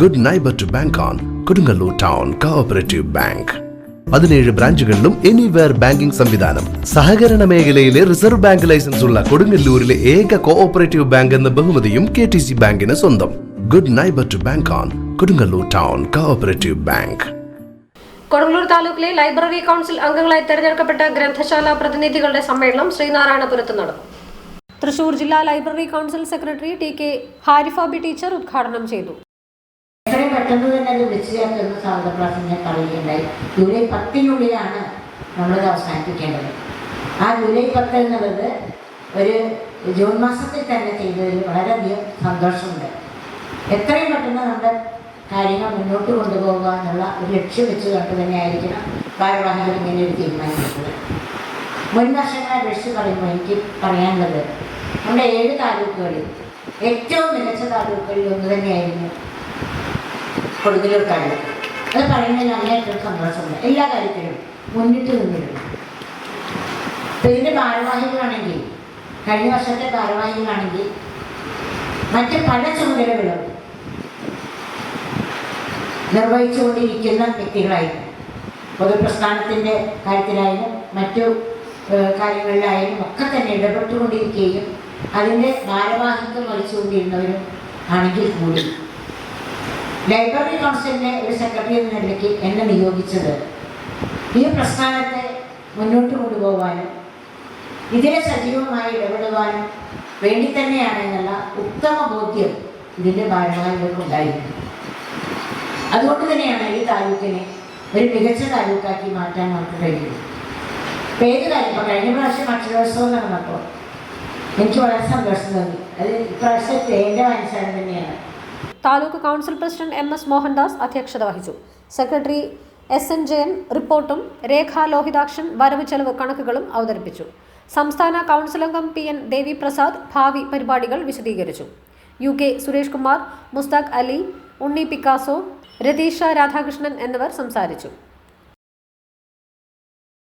Good neighbour to bank on Kodungallur town cooperative bank പതിനേഴ് ബ്രാഞ്ചുകളിലും anywhere banking സംവിധാനം. സഹകരണ മേഖലയിലെ റിസർവ് ബാങ്ക് ലൈസൻസ് ഉള്ള കൊടുങ്ങല്ലൂരിലെ ഏക കോഓപ്പറേറ്റീവ് ബാങ്ക് എന്ന ബഹുമതിയും കെ ടി സി ബാങ്കിന് സ്വന്തം. Good neighbour to bank on Kodungallur town cooperative bank Kodungallur താലൂക്കിലെ ലൈബ്രറി കൗൺസിൽ അംഗങ്ങളായി തെരഞ്ഞെടുക്കപ്പെട്ട ഗ്രന്ഥശാല പ്രതിനിധികളുടെ സമ്മേളനം ശ്രീനാരായണപുരത്ത് നടന്നു. തൃശൂർ ജില്ലാ library council secretary T K Harifabi teacher ഉദ്ഘാടനം ചെയ്തു. എത്രയും പെട്ടെന്ന് തന്നെ അത് വിളിച്ചു ചേർത്തെന്ന് സ്വാഗതപ്രാസം ഞാൻ പറയുകയുണ്ടായി. ജൂലൈ പത്തിനുള്ളിലാണ് നമ്മളത് അവസാനിപ്പിക്കേണ്ടത്. ആ ജൂലൈ പത്ത് എന്നുള്ളത് ഒരു ജൂൺ മാസത്തിൽ തന്നെ ചെയ്തതിൽ വളരെയധികം സന്തോഷമുണ്ട്. എത്രയും പെട്ടെന്ന് നമ്മുടെ കാര്യങ്ങൾ മുന്നോട്ട് കൊണ്ടുപോകുക എന്നുള്ള ഒരു ലക്ഷ്യം വെച്ച് കണ്ട് തന്നെയായിരിക്കണം ഭാരവാഹികൾ ഇങ്ങനെ ഒരു തീരുമാനിക്കുന്നത്. മുൻ വർഷങ്ങളെ അപേക്ഷിച്ച് പറയുമ്പോൾ എനിക്ക് പറയാനുള്ളത് നമ്മുടെ ഏഴ് താലൂക്കുകളിൽ ഏറ്റവും മികച്ച താലൂക്കുകളിൽ ഒന്ന് തന്നെയായിരുന്നു കൊടുങ്ങല്ലൂർ താലൂക്ക് അത് പറയുന്നതിൽ ഏറ്റവും സന്തോഷമുണ്ട്. എല്ലാ കാര്യത്തിലും മുന്നിട്ട് നിന്നിരുന്നു. ഇപ്പം ഇതിന്റെ ഭാരവാഹികളാണെങ്കിൽ കഴിഞ്ഞ വർഷത്തെ ഭാരവാഹികളാണെങ്കിൽ മറ്റ് പല ചുമതലകളും നിർവഹിച്ചുകൊണ്ടിരിക്കുന്ന വ്യക്തികളായിരുന്നു. പൊതുപ്രസ്ഥാനത്തിന്റെ കാര്യത്തിലായാലും മറ്റു കാര്യങ്ങളിലായാലും ഒക്കെ തന്നെ ഇടപെട്ടുകൊണ്ടിരിക്കുകയും അതിന്റെ ഭാരവാഹിത്വം വഹിച്ചുകൊണ്ടിരുന്നവരും ആണെങ്കിൽ കൂടി. ലൈബ്രറി കൗൺസിലിന്റെ ഒരു സെക്രട്ടറി എന്ന നിലയ്ക്ക് എന്നെ നിയോഗിച്ചത് ഈ പ്രസ്ഥാനത്തെ മുന്നോട്ട് കൊണ്ടുപോകാനും ഇതിനെ സജീവമായി ഇടപെടുവാനും വേണ്ടി തന്നെയാണ് എന്നുള്ള ഉത്തമ ബോധ്യം ഇതിന്റെ ഭാരവാഹികൾക്ക് ഉണ്ടായിരുന്നു അതുകൊണ്ട് തന്നെയാണ് ഈ താലൂക്കിനെ ഒരു മികച്ച താലൂക്കാക്കി മാറ്റാൻ നമുക്ക് കഴിയുന്നത്. പേര് കാര്യം? കഴിഞ്ഞ പ്രാവശ്യം അക്ഷരോത്സവം നടന്നപ്പോൾ എനിക്ക് വളരെ സന്തോഷം തോന്നി. അത് ഇപ്രാവശ്യത്തെ എന്റെ മനസ്സാണ് തന്നെയാണ്. Taluk council president M S Mohandas അധ്യക്ഷത വഹിച്ചു. സെക്രട്ടറി എസ് എൻ ജയൻ റിപ്പോർട്ടും രേഖാ ലോഹിതാക്ഷൻ വരവ് ചെലവ് കണക്കുകളും അവതരിപ്പിച്ചു. സംസ്ഥാന കൗൺസിൽ അംഗം പി എൻ ദേവി പ്രസാദ് ഭാവി പരിപാടികൾ വിശദീകരിച്ചു. U K Suresh Kumar Mustaq Ali Unni Picasso Ratheesh Radhakrishnan എന്നിവർ സംസാരിച്ചു.